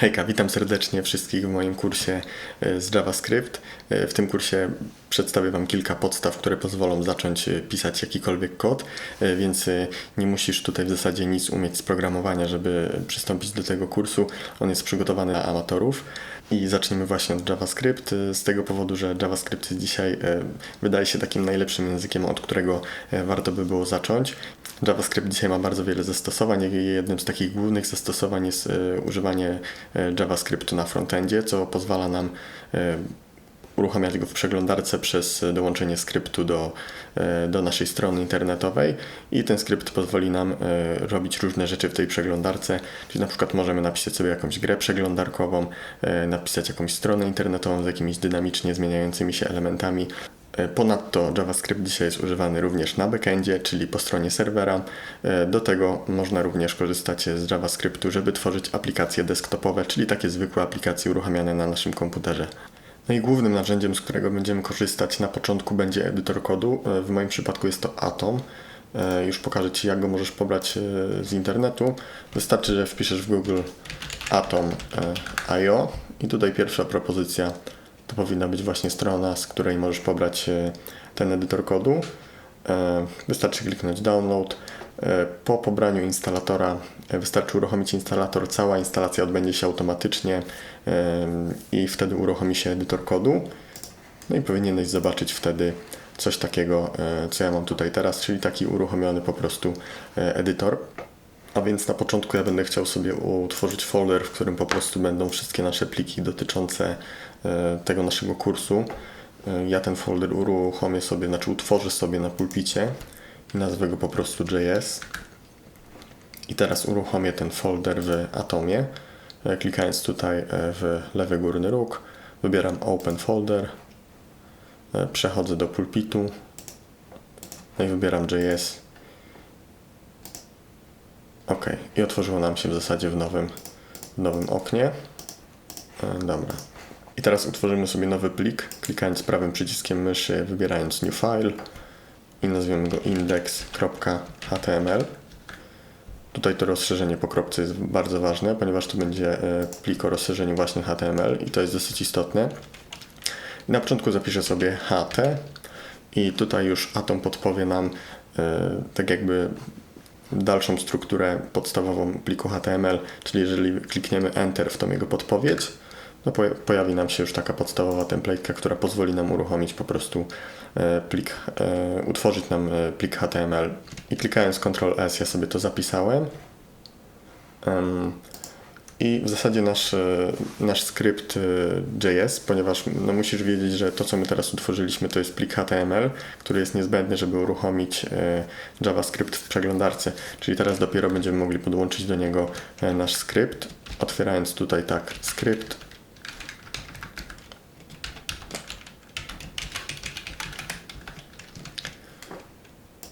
Hejka, witam serdecznie wszystkich w moim kursie e, z JavaScript. E, W tym kursie przedstawię Wam kilka podstaw, które pozwolą zacząć e, pisać jakikolwiek kod, więc nie musisz tutaj w zasadzie nic umieć z programowania, żeby przystąpić do tego kursu. On jest przygotowany dla amatorów. I zaczniemy właśnie od JavaScript, z tego powodu, że JavaScript dzisiaj wydaje się takim najlepszym językiem, od którego warto by było zacząć. JavaScript dzisiaj ma bardzo wiele zastosowań. Jednym z takich głównych zastosowań jest używanie JavaScriptu na frontendzie, co pozwala nam e, uruchamiać go w przeglądarce przez e, dołączenie skryptu do, e, do naszej strony internetowej i ten skrypt pozwoli nam e, robić różne rzeczy w tej przeglądarce, czyli na przykład możemy napisać sobie jakąś grę przeglądarkową, e, napisać jakąś stronę internetową z jakimiś dynamicznie zmieniającymi się elementami. E, Ponadto JavaScript dzisiaj jest używany również na backendzie, czyli po stronie serwera. E, Do tego można również korzystać z JavaScriptu, żeby tworzyć aplikacje desktopowe, czyli takie zwykłe aplikacje uruchamiane na naszym komputerze. No i głównym narzędziem, z którego będziemy korzystać na początku będzie edytor kodu. E, W moim przypadku jest to Atom. Już pokażę Ci, jak go możesz pobrać z internetu. Wystarczy, że wpiszesz w Google Atom.io i tutaj pierwsza propozycja to powinna być właśnie strona, z której możesz pobrać e, ten edytor kodu. E, Wystarczy kliknąć download. E, Po pobraniu instalatora wystarczy uruchomić instalator. Cała instalacja odbędzie się automatycznie i wtedy uruchomi się edytor kodu. No i powinieneś zobaczyć wtedy coś takiego, co ja mam tutaj teraz, czyli taki uruchomiony po prostu edytor. A więc na początku ja będę chciał sobie utworzyć folder, w którym po prostu będą wszystkie nasze pliki dotyczące e, tego naszego kursu. E, Ja ten folder uruchomię sobie, znaczy utworzę sobie na pulpicie i nazwę go po prostu JS. I teraz uruchomię ten folder w Atomie. E, Klikając tutaj w lewy górny róg, wybieram Open Folder, przechodzę do pulpitu, no i wybieram JS. OK, i otworzyło nam się w zasadzie w nowym, w nowym oknie. E, Dobra. I teraz utworzymy sobie nowy plik, klikając prawym przyciskiem myszy, wybierając New File i nazwiemy go index.html. Tutaj to rozszerzenie po kropce jest bardzo ważne, ponieważ to będzie e, plik o rozszerzeniu właśnie HTML i to jest dosyć istotne. I na początku zapiszę sobie HT i tutaj już Atom podpowie nam e, tak jakby dalszą strukturę podstawową pliku HTML, czyli jeżeli klikniemy Enter w tą jego podpowiedź, no poja- pojawi nam się już taka podstawowa template'ka, która pozwoli nam uruchomić po prostu e, plik, e, utworzyć nam e, plik HTML. I klikając Ctrl S ja sobie to zapisałem. I w zasadzie nasz, e, nasz skrypt e, JS, ponieważ no, musisz wiedzieć, że to, co my teraz utworzyliśmy, to jest plik HTML, który jest niezbędny, żeby uruchomić e, JavaScript w przeglądarce. Czyli teraz dopiero będziemy mogli podłączyć do niego nasz skrypt, otwierając tutaj tak skrypt.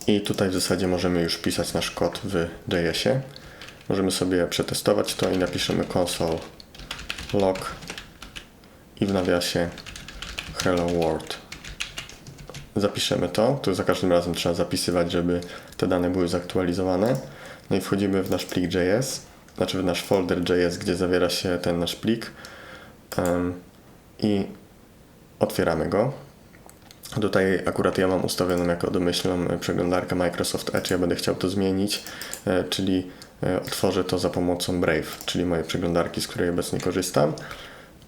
I tutaj w zasadzie możemy już pisać nasz kod w JS-ie. Możemy sobie przetestować to i napiszemy console log i w nawiasie hello world. Zapiszemy to, tu za każdym razem trzeba zapisywać, żeby te dane były zaktualizowane. No i wchodzimy w nasz plik JS, znaczy w nasz folder JS, gdzie zawiera się ten nasz plik Em, i otwieramy go. Tutaj akurat ja mam ustawioną jako domyślną przeglądarkę Microsoft Edge. Ja będę chciał to zmienić, e, czyli otworzę to za pomocą Brave, czyli mojej przeglądarki, z której obecnie korzystam.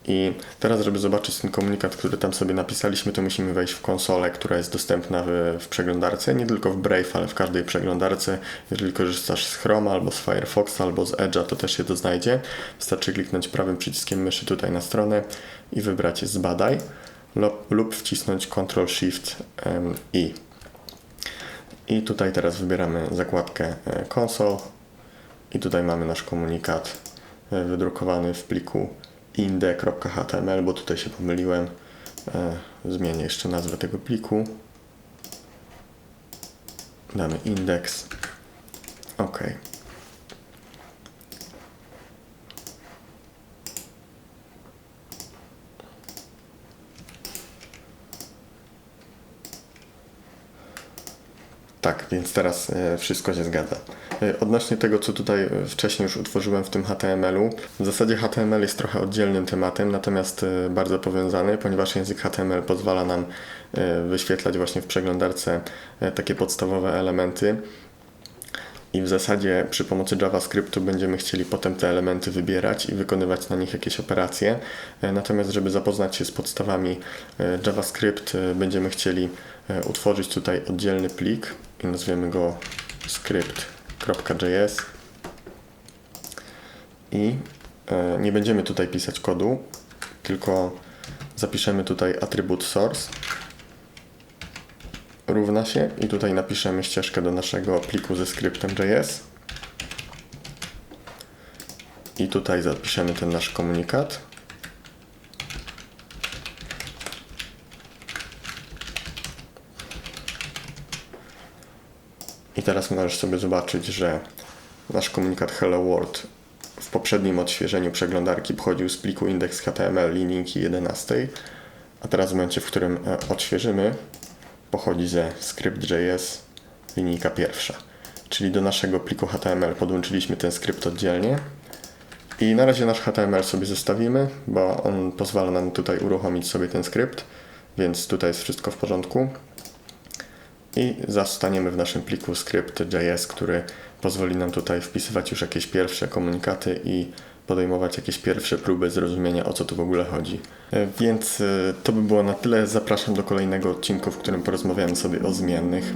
I teraz, żeby zobaczyć ten komunikat, który tam sobie napisaliśmy, to musimy wejść w konsolę, która jest dostępna w, w przeglądarce, nie tylko w Brave, ale w każdej przeglądarce. Jeżeli korzystasz z Chroma albo z Firefoxa albo z Edge'a, to też się to znajdzie. Wystarczy kliknąć prawym przyciskiem myszy tutaj na stronę i wybrać zbadaj lub, lub wcisnąć Ctrl Shift em, I. Tutaj teraz wybieramy zakładkę e, Console i tutaj mamy nasz komunikat e, wydrukowany w pliku inde.html, bo tutaj się pomyliłem. E, Zmienię jeszcze nazwę tego pliku. Damy index. OK. Tak, więc teraz e, wszystko się zgadza. E, Odnośnie tego, co tutaj e, wcześniej już utworzyłem w tym HTML-u, w zasadzie HTML jest trochę oddzielnym tematem, natomiast bardzo powiązany, ponieważ język HTML pozwala nam wyświetlać właśnie w przeglądarce takie podstawowe elementy. I w zasadzie przy pomocy JavaScriptu będziemy chcieli potem te elementy wybierać i wykonywać na nich jakieś operacje. Natomiast, żeby zapoznać się z podstawami JavaScript, będziemy chcieli utworzyć tutaj oddzielny plik i nazwiemy go script.js. I e, nie będziemy tutaj pisać kodu, tylko zapiszemy tutaj atrybut source równa się i tutaj napiszemy ścieżkę do naszego pliku ze skryptem.js i tutaj zapiszemy ten nasz komunikat. I teraz możesz sobie zobaczyć, że nasz komunikat Hello World w poprzednim odświeżeniu przeglądarki pochodził z pliku index.html linijki 11, a teraz w momencie, w którym e, odświeżymy, pochodzi ze script.js linijka pierwsza. Czyli do naszego pliku HTML podłączyliśmy ten skrypt oddzielnie. I na razie nasz HTML sobie zostawimy, bo on pozwala nam tutaj uruchomić sobie ten skrypt, więc tutaj jest wszystko w porządku. I zastaniemy w naszym pliku script.js, który pozwoli nam tutaj wpisywać już jakieś pierwsze komunikaty i podejmować jakieś pierwsze próby zrozumienia o co tu w ogóle chodzi. E, Więc e, to by było na tyle. Zapraszam do kolejnego odcinku, w którym porozmawiamy sobie o zmiennych.